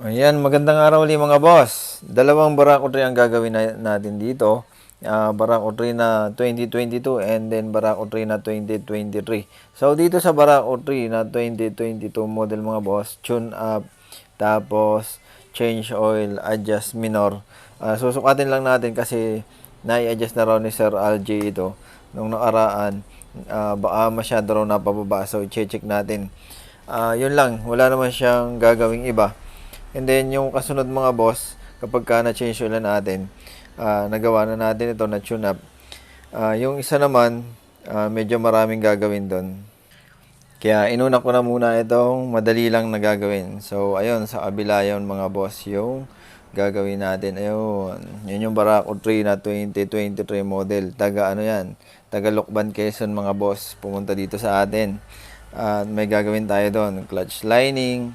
Ayan, magandang araw ulit mga boss. Dalawang Barako 3 ang gagawin na, natin dito. Ah, Barako 3 na 2022 and then Barako 3 na 2023. So dito sa Barako 3 na 2022 model mga boss, tune up, tapos change oil, adjust minor. Ah, susukatin lang natin kasi nai-adjust na raw ni Sir RJ ito nung nakaraan. Ah, baka masyado raw napababa so i-check natin. Ah, yun lang, wala naman siyang gagawing iba. And then yung kasunod mga boss, kapag ka na-change ulan natin, ah, nagawa na natin ito na tune up. Ah, yung isa naman, ah, medyo maraming gagawin doon. Kaya inuna ko na muna itong madali lang na gagawin. So ayun, sa kabila yun mga boss, yung gagawin natin. Ayun, yun yung Barako 3 na 2023 model. Taga ano yan, taga Lokban Quezon mga boss, pumunta dito sa atin. At may gagawin tayo doon, clutch lining,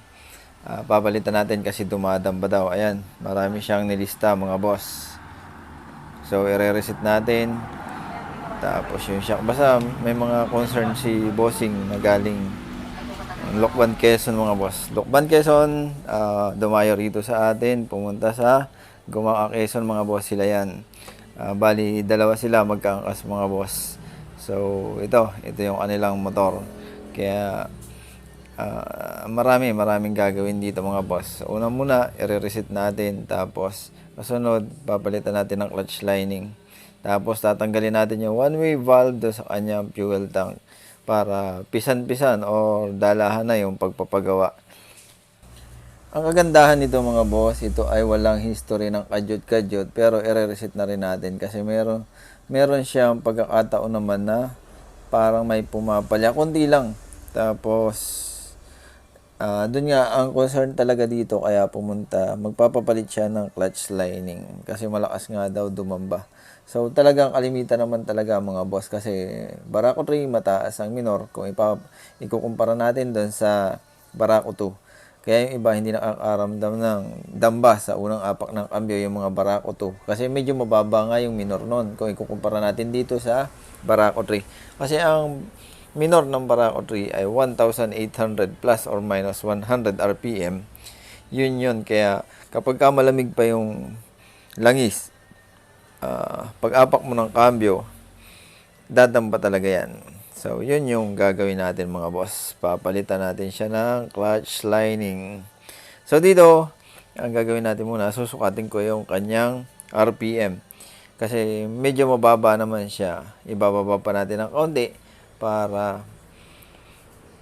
Ah, papalitan natin kasi dumadamba daw. Ayan, marami siyang nilista mga boss. So, i-reset natin. Tapos yung shock. Basta may mga concern si bossing na galing Lokban Quezon mga boss. Lokban Quezon, ah, dumayo rito sa atin. Pumunta sa Gumaka Quezon mga boss sila yan. Ah, bali, dalawa sila magkaangkas mga boss. So, ito. Ito yung kanilang motor. Kaya, Ah, marami, maraming gagawin dito mga boss. Una muna, i-reset natin. Tapos, kasunod, papalitan natin ng clutch lining. Tapos, tatanggalin natin yung one-way valve do sa kanyang fuel tank para pisan-pisan o dalahan na yung pagpapagawa. Ang kagandahan nito mga boss, ito ay walang history ng kadyot-kadyot pero i-reset na rin natin kasi meron, meron siyang pagkakataon naman na parang may pumapalya. Kunti lang. Tapos, Ah, doon nga ang concern talaga dito kaya pumunta, magpapapalit siya ng clutch lining kasi malakas nga daw dumamba. So talagang kalimitan naman talaga mga boss kasi Barako 3 mataas ang minor kung ipa ikukumpara natin doon sa Barako 2. Kaya yung iba hindi nakakaramdam ng damba sa unang apak ng kambyo yung mga Barako 2 kasi medyo mababa nga yung minor noon kung ikukumpara natin dito sa Barako 3. Kasi ang minor ng Barako 3 ay 1,800 plus or minus 100 RPM. Yun yun. Kaya kapag ka malamig pa yung langis, ah, pag-apak mo ng cambio, dadamba talaga yan. So, yun yung gagawin natin mga boss. Papalitan natin siya ng clutch lining. So, dito, ang gagawin natin muna, susukatin ko yung kanyang RPM. Kasi medyo mababa naman siya. Ibababa pa natin ng kaunti para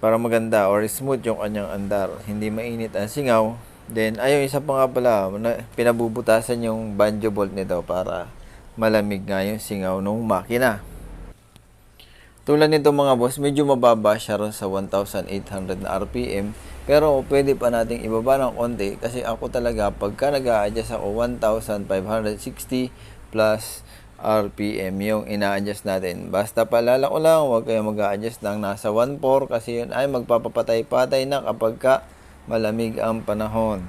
para maganda or smooth yung kanyang andar. Hindi mainit ang singaw. Then, ayun, isa pa nga pala, na- pinabubutasan yung banjo bolt nito para malamig nga yung singaw ng makina. Tulad nito mga boss, medyo mababa siya ron sa 1,800 na RPM. Pero pwede pa nating ibaba ng konti kasi ako talaga pagka nag adjust ako 1,560 plus RPM yung ina-adjust natin. Basta palala ko lang, huwag kayo mag-adjust ng nasa 1.4 kasi yun ay magpapapatay-patay na kapag ka malamig ang panahon.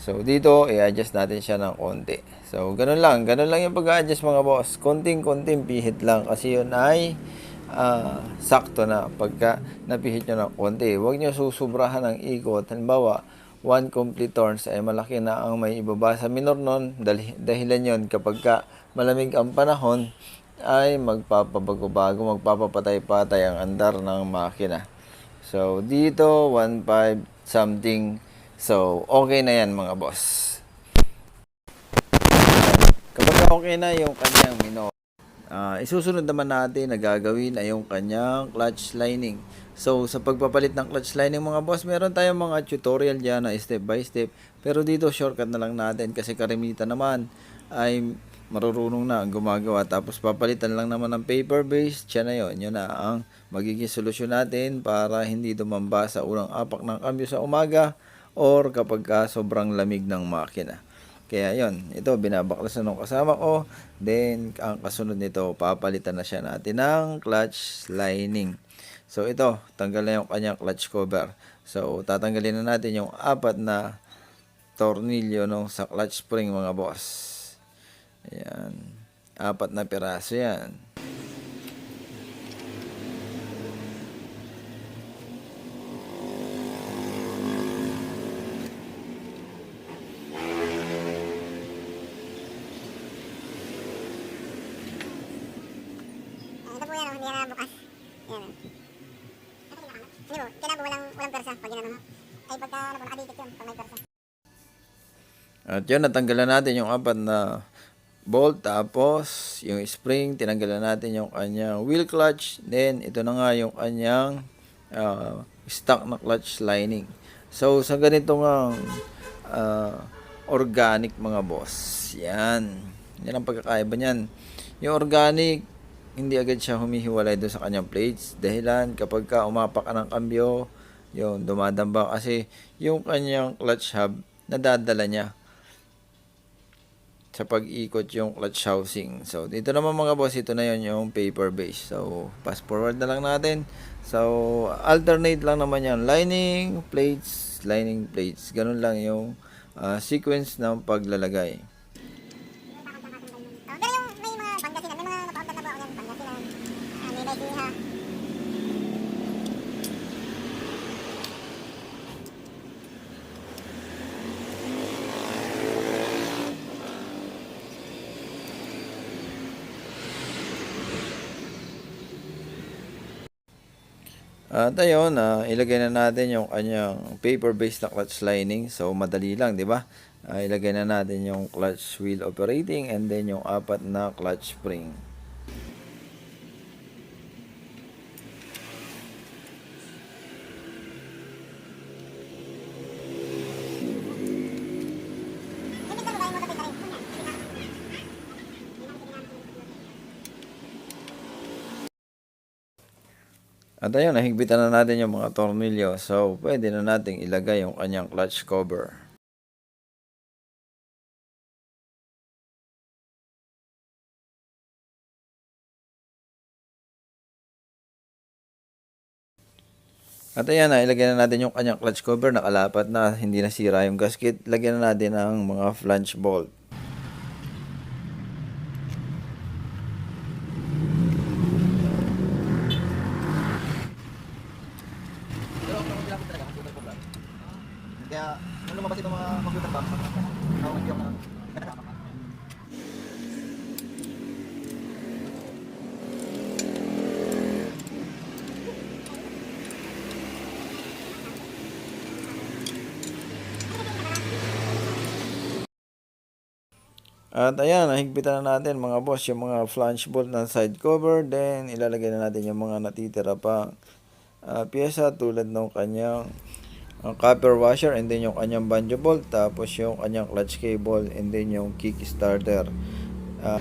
So, dito, i-adjust natin siya ng konti. So, ganun lang. Ganun lang yung pag-adjust mga boss. Konting-konting pihit lang kasi yun ay ah, sakto na. Pagka napihit nyo ng konti, huwag nyo susubrahan ng ikot. Halimbawa, one complete turns ay malaki na ang may ibaba sa minor nun. Dahil, dahilan yon kapag ka malamig ang panahon, ay magpapabago-bago, magpapapatay-patay ang andar ng makina. So, dito, 1.5 something. So, okay na yan mga boss. Kapag okay na yung kanyang minor, ah, isusunod naman natin na gagawin ay yung kanyang clutch lining. So, sa pagpapalit ng clutch lining mga boss, meron tayong mga tutorial dyan na step by step. Pero dito, shortcut na lang natin kasi karamitan naman ay marurunong na ang gumagawa. Tapos papalitan lang naman ng paper base. Siya na yun. Yun na ang magiging solusyon natin para hindi dumamba sa unang apak ng cambio sa umaga or kapag ka sobrang lamig ng makina. Kaya yon ito binabaklasan ng kasama ko. Then, ang kasunod nito, papalitan na siya natin ng clutch lining. So, ito, tanggal na yung kanyang clutch cover. So, tatanggalin na natin yung apat na tornilyo nung sa clutch spring mga boss. Ayan. Apat na piraso yan. Hindi na bukas. Yan. Hindi mo, kailangan mo walang, walang persa pag ginano mo. Ay pagka ano po, nakadikit yun pag may persa. At yun, natanggalan natin yung apat na bolt. Tapos, yung spring, tinanggalan natin yung kanyang wheel clutch. Then, ito na nga yung kanyang ah, stock na clutch lining. So, sa ganitong uh, organic mga boss. Yan. Yan ang pagkakaiba niyan. Yung organic, hindi agad siya humihiwalay doon sa kanyang plates. Dahilan, kapag ka umapak ka ng kambyo, yun, dumadamba kasi yung kanyang clutch hub, nadadala niya sa pag-ikot yung clutch housing. So, dito naman mga boss, ito na yon yung paper base. So, fast forward na lang natin. So, alternate lang naman yan. Lining, plates, lining, plates. Ganun lang yung ah, sequence ng paglalagay. Oh, pero yung may mga Pangasinan, may mga napauntan na ba ako yan? Pangasinan, ah, may Baysiha. At ayun, ah, ilagay na natin yung kanyang paper-based na clutch lining. So, madali lang, di ba? Ah, ilagay na natin yung clutch wheel operating and then yung apat na clutch spring. May minsan ba yung motor pa rin? At ayun, nahigpitan na natin yung mga tornilyo. So, pwede na nating ilagay yung kanyang clutch cover. At ayan na, ilagay na natin yung kanyang clutch cover. Nakalapat na, hindi nasira yung gasket. Lagyan na natin ang mga flange bolt. Pero ang mga ginamit talaga, computer program. Kaya, nung lumabas itong mga computer box, ako hindi ako At ayan, nahigpitan na natin mga boss yung mga flange bolt ng side cover. Then, ilalagay na natin yung mga natitira pang ah, pyesa tulad ng kanyang ang copper washer and then yung kanyang banjo bolt tapos yung kanyang clutch cable and then yung kickstarter. Ah,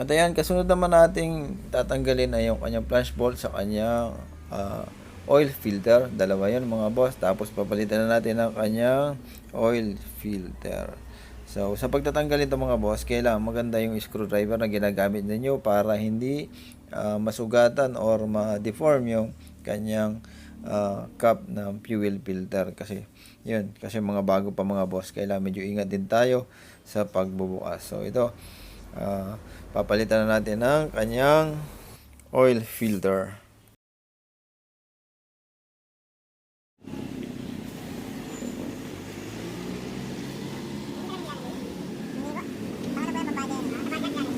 At ayan, kasunod naman nating tatanggalin ay yung kanyang flash bolt sa kanyang ah, oil filter. Dalawa yan mga boss. Tapos papalitan na natin ang kanyang oil filter. So, sa pagtatanggal nito mga boss, kailangan maganda yung screwdriver na ginagamit ninyo para hindi ah, masugatan or ma-deform yung kanyang ah, cap ng fuel filter. Kasi, yun, kasi mga bago pa mga boss, kailangan medyo ingat din tayo sa pagbubukas. So, ito, ah, papalitan na natin ng kanyang oil filter. Paano ba yung pambayad? Nakabagan yan.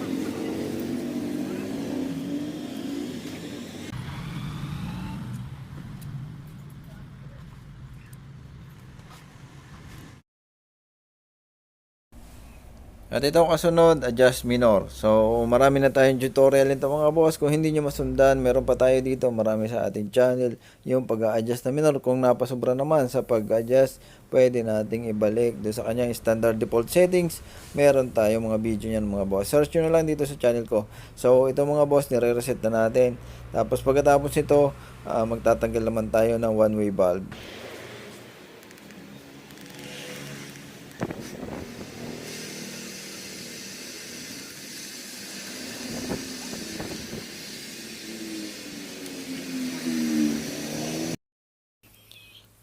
At ito kasunod, adjust minor. So, marami na tayong tutorial nito mga boss. Kung hindi nyo masundan, meron pa tayo dito. Marami sa ating channel. Yung pag-adjust na minor. Kung napasobra naman sa pag-adjust, pwede nating ibalik doon sa kanyang standard default settings. Meron tayo mga video niyan mga boss. Search nyo na lang dito sa channel ko. So, ito mga boss, nire-reset na natin. Tapos pagkatapos nito, ah, magtatanggal naman tayo ng one-way valve.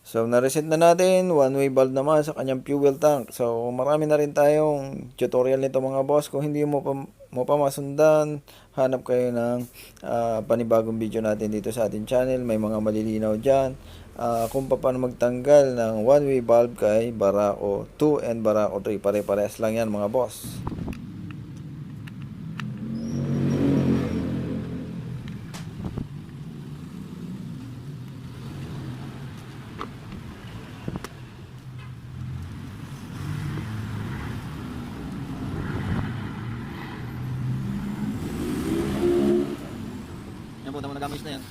So, na-reset na natin. One-way valve naman sa kanyang fuel tank. So, marami na rin tayong tutorial nito mga boss. Kung hindi mo pa mo pa masundan, hanap kayo ng ah, panibagong video natin dito sa ating channel. May mga malilinaw dyan. Ah, kung paano magtanggal ng one-way valve kay Barako 2 and Barako 3. Pare-parehas lang yan mga boss. Yan po, tama nag-amis na yan.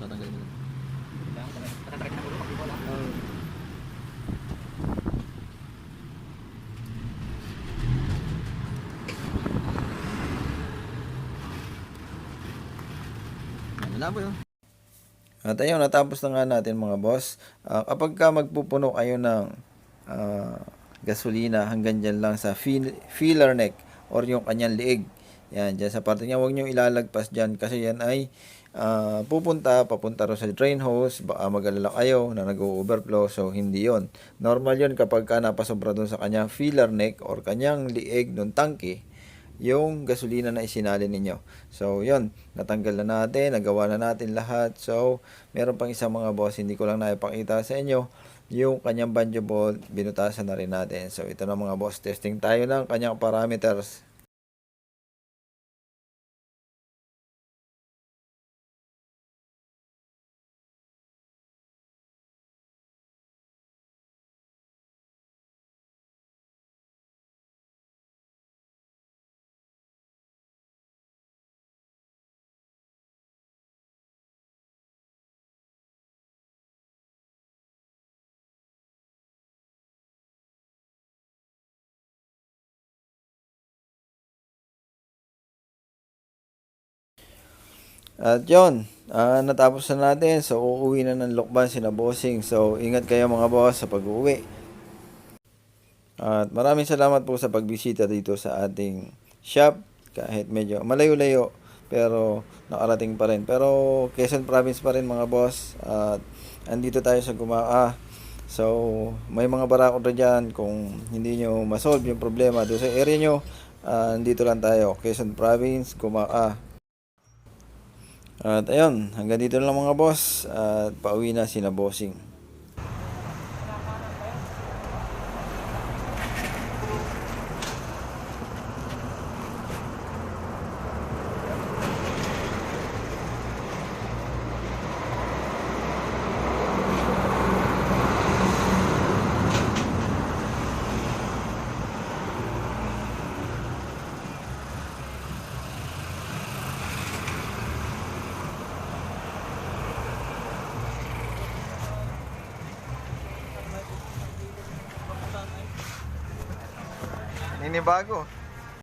Tatanggalin mo. Yan, Malabo yun. At ayun, natapos na nga natin mga boss. Ah, kapag ka magpupuno kayo ng ah, gasolina hanggang dyan lang sa feel, filler neck or yung kanyang liig. Yan, dyan sa parte niya, huwag nyo ilalagpas dyan kasi yan ay ah, pupunta, papunta rin sa drain hose. Baka mag-alala kayo na nag-overflow. So, hindi yon Normal yon kapag ka napasobra dun sa kanyang filler neck or kanyang liig ng tangke yung gasolina na isinali ninyo. So, yun, natanggal na natin, nagawa na natin lahat. So, meron pang isang mga boss, hindi ko lang naipakita sa inyo, yung kanyang banjo bolt, binutasan na rin natin. So, ito na mga boss, testing tayo ng kanyang parameters. At yun, ah, natapos na natin. So, uuwi na ng Lokban si na bossing. So, ingat kayo mga boss sa pag-uwi. At maraming salamat po sa pagbisita dito sa ating shop. Kahit medyo malayo-layo, pero nakarating pa rin. Pero Quezon Province pa rin mga boss. At andito tayo sa Gumaa. So, may mga barako na dyan. Kung hindi nyo masolve yung problema doon sa area nyo, ah, andito lang tayo. Quezon Province, Gumaa. At ayun, hanggang dito lang mga boss. At pauwi na si na bossing. Panibago.